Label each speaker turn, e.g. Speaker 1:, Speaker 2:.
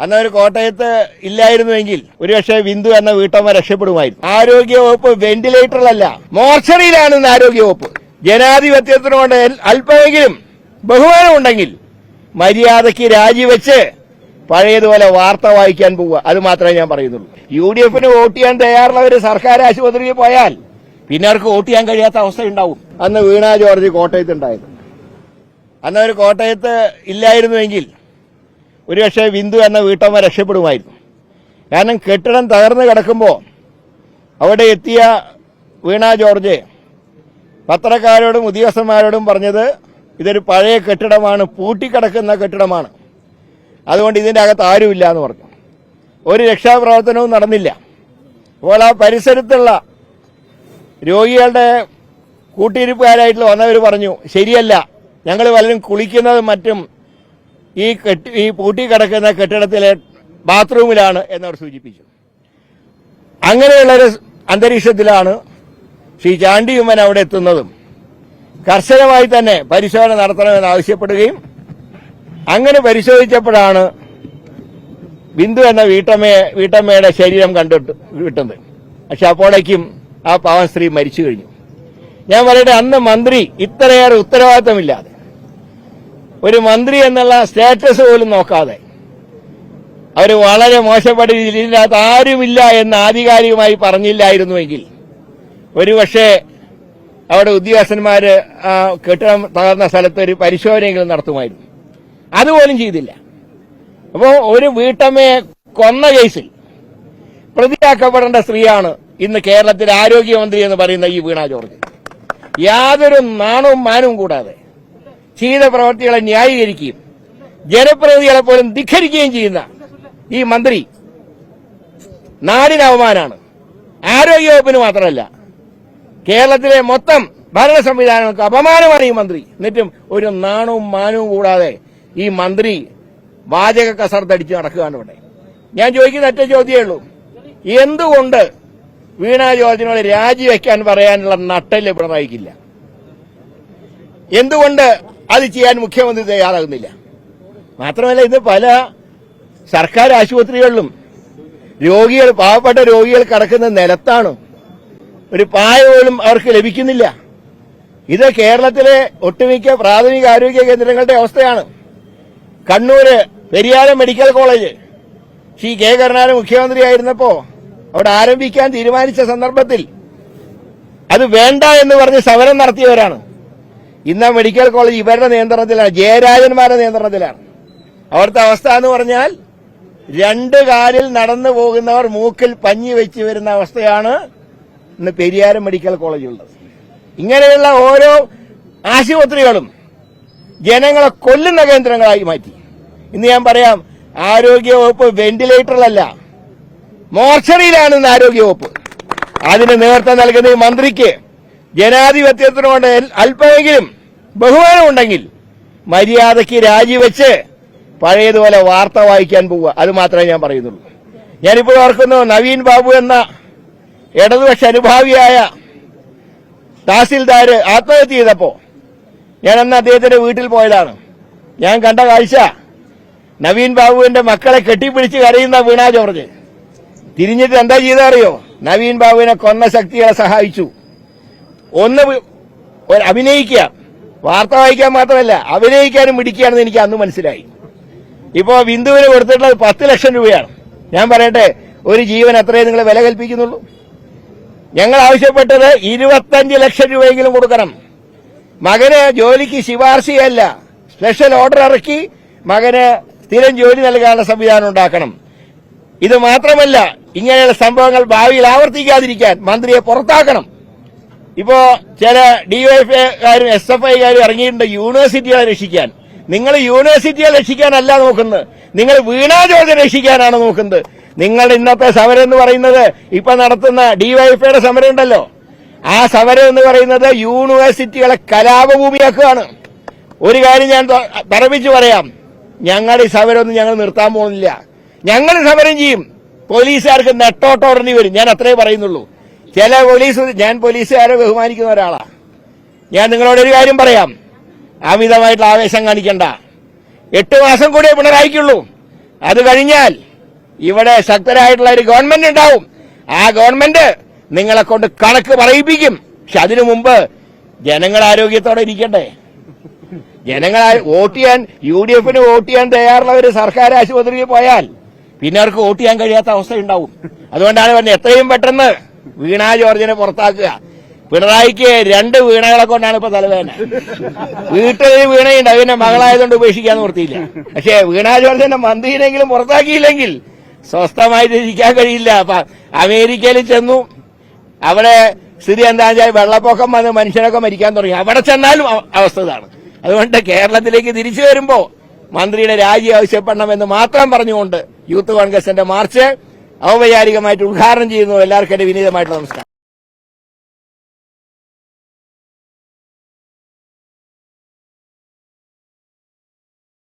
Speaker 1: അന്ന് ഒരു കോട്ടയത്ത് ഇല്ലായിരുന്നുവെങ്കിൽ ഒരുപക്ഷെ ബിന്ദു എന്ന വീട്ടമ്മ രക്ഷപ്പെടുമായിരുന്നു. ആരോഗ്യ വകുപ്പ് വെന്റിലേറ്ററിലല്ല മോർച്ചറിയിലാണ് ഇന്ന് ആരോഗ്യ വകുപ്പ് ജനാധിപത്യത്തിനോട് അല്പമെങ്കിലും ബഹുമാനമുണ്ടെങ്കിൽ മര്യാദയ്ക്ക് രാജിവെച്ച് പഴയതുപോലെ വാർത്ത വായിക്കാൻ പോവുക. അത് മാത്രമേ ഞാൻ പറയുന്നുള്ളൂ. യു ഡി എഫിന് വോട്ട് ചെയ്യാൻ തയ്യാറുള്ളവർ സർക്കാർ ആശുപത്രിയിൽ പോയാൽ പിന്നെ അവർക്ക് വോട്ട് ചെയ്യാൻ കഴിയാത്ത അവസ്ഥ ഉണ്ടാവും. അന്ന് വീണ ജോർജ് കോട്ടയത്ത് ഉണ്ടായിരുന്നു അന്ന് ഒരു കോട്ടയത്ത് ഇല്ലായിരുന്നുവെങ്കിൽ ഒരുപക്ഷെ ബിന്ദു എന്ന വീട്ടമ്മ രക്ഷപ്പെടുമായിരുന്നു. കാരണം കെട്ടിടം തകർന്നു കിടക്കുമ്പോൾ അവിടെ എത്തിയ വീണ ജോർജ് പത്രക്കാരോടും ഉദ്യോഗസ്ഥന്മാരോടും പറഞ്ഞത് ഇതൊരു പഴയ കെട്ടിടമാണ് പൂട്ടിക്കിടക്കുന്ന കെട്ടിടമാണ്. അതുകൊണ്ട് ഇതിന്റെ അകത്ത് ആരുമില്ല എന്ന് പറഞ്ഞു. ഒരു രക്ഷാപ്രവർത്തനവും നടന്നില്ല. അപ്പോൾ ആ പരിസരത്തുള്ള രോഗികളുടെ കൂട്ടിയിരിപ്പുകാരായിട്ടുള്ള വന്നവർ പറഞ്ഞു ശരിയല്ല ഞങ്ങൾ പലരും കുളിക്കുന്നതും മറ്റും ഈ കെട്ടി ഈ പൂട്ടി കിടക്കുന്ന കെട്ടിടത്തിലെ ബാത്റൂമിലാണ് എന്നവർ സൂചിപ്പിച്ചു. അങ്ങനെയുള്ളൊരു അന്തരീക്ഷത്തിലാണ് ശ്രീ ചാണ്ടിയുമ്മൻ അവിടെ എത്തുന്നതും കർശനമായി തന്നെ പരിശോധന നടത്തണമെന്ന് ആവശ്യപ്പെടുകയും അങ്ങനെ പരിശോധിച്ചപ്പോഴാണ് ബിന്ദു എന്ന വീട്ടമ്മയെ വീട്ടമ്മയുടെ ശരീരം കണ്ടിട്ട് കിട്ടുന്നത് പക്ഷെ അപ്പോഴേക്കും ആ പാവൻ സ്ത്രീ മരിച്ചു കഴിഞ്ഞു. ഞാൻ പറയട്ടെ അന്ന് മന്ത്രി ഇത്രയേറെ ഉത്തരവാദിത്തമില്ലാതെ ഒരു മന്ത്രി എന്നുള്ള സ്റ്റാറ്റസ് പോലും നോക്കാതെ. അവർ വളരെ മോശപ്പെട്ട രീതിയിൽ ഇതിനകത്ത് ആരുമില്ല എന്ന് ആധികാരികമായി പറഞ്ഞില്ലായിരുന്നുവെങ്കിൽ ഒരുപക്ഷെ അവിടെ ഉദ്യോഗസ്ഥന്മാര് കെട്ടിടം തകർന്ന സ്ഥലത്ത് ഒരു പരിശോധനയെങ്കിലും നടത്തുമായിരുന്നു. അതുപോലും ചെയ്തില്ല. അപ്പോൾ ഒരു വീട്ടമ്മയെ കൊന്ന കേസിൽ പ്രതിയാക്കപ്പെടേണ്ട സ്ത്രീയാണ് ഇന്ന് കേരളത്തിലെ ആരോഗ്യമന്ത്രി എന്ന് പറയുന്ന ഈ വീണ ജോർജ്. യാതൊരു നാണവും മാനവും കൂടാതെ ചെയ്ത പ്രവർത്തികളെ ന്യായീകരിക്കുകയും ജനപ്രതിനിധികളെ പോലും ധിഖരിക്കുകയും ചെയ്യുന്ന ഈ മന്ത്രി നാടിന് അവമാനാണ്. ആരോഗ്യവകുപ്പിന് മാത്രമല്ല കേരളത്തിലെ മൊത്തം ഭരണ സംവിധാനങ്ങൾക്ക് അപമാനമാണ് ഈ മന്ത്രി. എന്നിട്ടും ഒരു നാണവും മാനവും കൂടാതെ ഈ മന്ത്രി വാചക കസർത്തടിച്ച് നടക്കുകയാണ് ഇവിടെ. ഞാൻ ചോദിക്കുന്ന ഒറ്റ ചോദ്യമേ ഉള്ളൂ. എന്തുകൊണ്ട് വീണ ജോർജിനോട് രാജിവെക്കാൻ പറയാനുള്ള നട്ടൽ പിണറായിക്കില്ല? എന്തുകൊണ്ട് അത് ചെയ്യാൻ മുഖ്യമന്ത്രി തയ്യാറാകുന്നില്ല. മാത്രമല്ല ഇത് പല സർക്കാർ ആശുപത്രികളിലും രോഗികൾ പാവപ്പെട്ട രോഗികൾ കിടക്കുന്ന നിലത്താണ് ഒരു പായ പോലും അവർക്ക് ലഭിക്കുന്നില്ല. ഇത് കേരളത്തിലെ ഒട്ടുമിക്ക പ്രാഥമിക ആരോഗ്യ കേന്ദ്രങ്ങളുടെ അവസ്ഥയാണ്. Kannur Pariyaram medical college Shri K Karunakaran മുഖ്യമന്ത്രിയായിരുന്നപ്പോ അവിടെ ആരംഭിക്കാൻ തീരുമാനിച്ച സന്ദർഭത്തിൽ അത് വേണ്ട എന്ന് പറഞ്ഞ് സമരം നടത്തിയവരാണ്. ഇന്ന് മെഡിക്കൽ കോളേജ് ഇവരുടെ നിയന്ത്രണത്തിലാണ് ജയരാജന്മാരുടെ നിയന്ത്രണത്തിലാണ്. അവിടുത്തെ അവസ്ഥ എന്ന് പറഞ്ഞാൽ രണ്ട് കാലിൽ നടന്നു പോകുന്നവർ മൂക്കിൽ പഞ്ഞി വെച്ച് വരുന്ന അവസ്ഥയാണ് ഇന്ന് പെരിയാരം മെഡിക്കൽ കോളേജുള്ളത്. ഇങ്ങനെയുള്ള ഓരോ ആശുപത്രികളും ജനങ്ങളെ കൊല്ലുന്ന കേന്ദ്രങ്ങളായി മാറ്റി. ഇന്ന് ഞാൻ പറയാം ആരോഗ്യവകുപ്പ് വെന്റിലേറ്ററിലല്ല മോർച്ചറിയിലാണ് ഇന്ന് ആരോഗ്യവകുപ്പ് അതിന് നേതൃത്വം നൽകുന്ന ഈ മന്ത്രിക്ക് ജനാധിപത്യത്തിനോട് അല്പമെങ്കിലും ബഹുമാനമുണ്ടെങ്കിൽ മര്യാദയ്ക്ക് രാജിവെച്ച് പഴയതുപോലെ വാർത്ത വായിക്കാൻ പോവുക. അത് മാത്രമേ ഞാൻ പറയുന്നുള്ളൂ. ഞാനിപ്പോൾ ഓർക്കുന്നു നവീൻ ബാബു എന്ന ഇടതുപക്ഷ അനുഭാവിയായ തഹസിൽദാര് ആത്മഹത്യ ചെയ്തപ്പോ ഞാൻ അന്ന് അദ്ദേഹത്തിന്റെ വീട്ടിൽ പോയതാണ്. ഞാൻ കണ്ട കാഴ്ച നവീൻ ബാബുവിന്റെ മക്കളെ കെട്ടിപ്പിടിച്ച് കരയുന്ന വീണ ജോർജ്. തിരിഞ്ഞിട്ട് എന്താ ചെയ്തറിയോ നവീൻ ബാബുവിനെ കൊന്ന ശക്തികളെ സഹായിച്ചു. ഒന്ന് അഭിനയിക്കാം അഭിനയിക്കുക. വാർത്ത വായിക്കാൻ മാത്രമല്ല അഭിനയിക്കാനും പിടിക്കുകയാണെന്ന് എനിക്ക് അന്ന് മനസ്സിലായി. ഇപ്പോ ബിന്ദുവിന് കൊടുത്തിട്ടുള്ളത് പത്ത് ലക്ഷം രൂപയാണ്. ഞാൻ പറയട്ടെ ഒരു ജീവൻ അത്രയും നിങ്ങൾ വില കൽപ്പിക്കുന്നുള്ളൂ. ഞങ്ങൾ ആവശ്യപ്പെട്ടത് ഇരുപത്തഞ്ച് ലക്ഷം രൂപയെങ്കിലും കൊടുക്കണം. മകന് ജോലിക്ക് ശിപാർശയല്ല. സ്പെഷ്യൽ ഓർഡർ ഇറക്കി മകന് സ്ഥിരം ജോലി നൽകാനുള്ള സംവിധാനം ഉണ്ടാക്കണം. ഇത് മാത്രമല്ല ഇങ്ങനെയുള്ള സംഭവങ്ങൾ ഭാവിയിൽ ആവർത്തിക്കാതിരിക്കാൻ മന്ത്രിയെ പുറത്താക്കണം. ഇപ്പോ ചില ഡിവൈഎഫ്ഐക്കാരും എസ് എഫ് ഐക്കാരും ഇറങ്ങിയിട്ടുണ്ട് യൂണിവേഴ്സിറ്റികളെ രക്ഷിക്കാൻ. നിങ്ങൾ യൂണിവേഴ്സിറ്റിയെ രക്ഷിക്കാനല്ല നോക്കുന്നത്. നിങ്ങൾ വീണാ ജോർജ് രക്ഷിക്കാനാണ് നോക്കുന്നത്. നിങ്ങളുടെ ഇന്നത്തെ സമരം എന്ന് പറയുന്നത് ഇപ്പൊ നടത്തുന്ന ഡിവൈഎഫ്ഐയുടെ സമരം ഉണ്ടല്ലോ. ആ സമരം എന്ന് പറയുന്നത് യൂണിവേഴ്സിറ്റികളെ കലാപഭൂമിയാക്കുകയാണ്. ഒരു കാര്യം ഞാൻ പറപ്പിച്ചു പറയാം. ഞങ്ങളുടെ ഈ സമരമൊന്നും ഞങ്ങൾ നിർത്താൻ പോകുന്നില്ല. ഞങ്ങൾ സമരം ചെയ്യും. പോലീസുകാർക്ക് നെട്ടോട്ടോടേണ്ടി വരും. ഞാൻ അത്രേ പറയുന്നുള്ളൂ. ചില പോലീസ് ഞാൻ പോലീസുകാരെ ബഹുമാനിക്കുന്ന ഒരാളാ. ഞാൻ നിങ്ങളോട് ഒരു കാര്യം പറയാം. അമിതമായിട്ടുള്ള ആവേശം കാണിക്കണ്ട. എട്ട് മാസം കൂടിയേ പിണറായിക്കുള്ളൂ. അത് കഴിഞ്ഞാൽ ഇവിടെ ശക്തരായിട്ടുള്ള ഒരു ഗവൺമെന്റ് ഉണ്ടാവും. ആ ഗവൺമെന്റ് നിങ്ങളെ കൊണ്ട് കണക്ക് പറയിപ്പിക്കും. പക്ഷെ അതിനു മുമ്പ് ജനങ്ങൾ ആരോഗ്യത്തോടെ ഇരിക്കട്ടെ. ജനങ്ങൾ വോട്ട് ചെയ്യാൻ യു ഡി എഫിന് വോട്ട് ചെയ്യാൻ തയ്യാറുള്ളവർ സർക്കാർ ആശുപത്രിയിൽ പോയാൽ പിന്നെ അവർക്ക് വോട്ട് ചെയ്യാൻ കഴിയാത്ത അവസ്ഥ ഉണ്ടാവും അതുകൊണ്ടാണ് പറഞ്ഞത് എത്രയും പെട്ടെന്ന് വീണ ജോർജിനെ പുറത്താക്കുക. പിണറായിക്ക് രണ്ട് വീണകളെ കൊണ്ടാണ് ഇപ്പൊ തലവേദന. വീട്ടിൽ വീണയുണ്ട് അതിന്റെ മകളായതുകൊണ്ട് ഉപേക്ഷിക്കാൻ നിർത്തിയില്ല പക്ഷേ വീണ ജോർജിന്റെ മന്ത്രിയിലെങ്കിലും പുറത്താക്കിയില്ലെങ്കിൽ സ്വസ്ഥമായിട്ട് ഇരിക്കാൻ കഴിയില്ല. അപ്പൊ അമേരിക്കയിൽ ചെന്നു അവിടെ സ്ഥിതി എന്താ വെച്ചാൽ വെള്ളപ്പൊക്കം വന്ന് മനുഷ്യരൊക്കെ മരിക്കാൻ തുടങ്ങി. അവിടെ ചെന്നാലും അവസ്ഥ ഇതാണ്. അതുകൊണ്ട് കേരളത്തിലേക്ക് തിരിച്ചു വരുമ്പോ മന്ത്രിയുടെ രാജി ആവശ്യപ്പെടണമെന്ന് മാത്രം പറഞ്ഞുകൊണ്ട് യൂത്ത് കോൺഗ്രസിന്റെ മാർച്ച് ഔപചാരികമായിട്ട് ഉദ്ഘാടനം ചെയ്യുന്നു എല്ലാവർക്കും എന്റെ വിനീതമായിട്ടുള്ള നമസ്കാരം.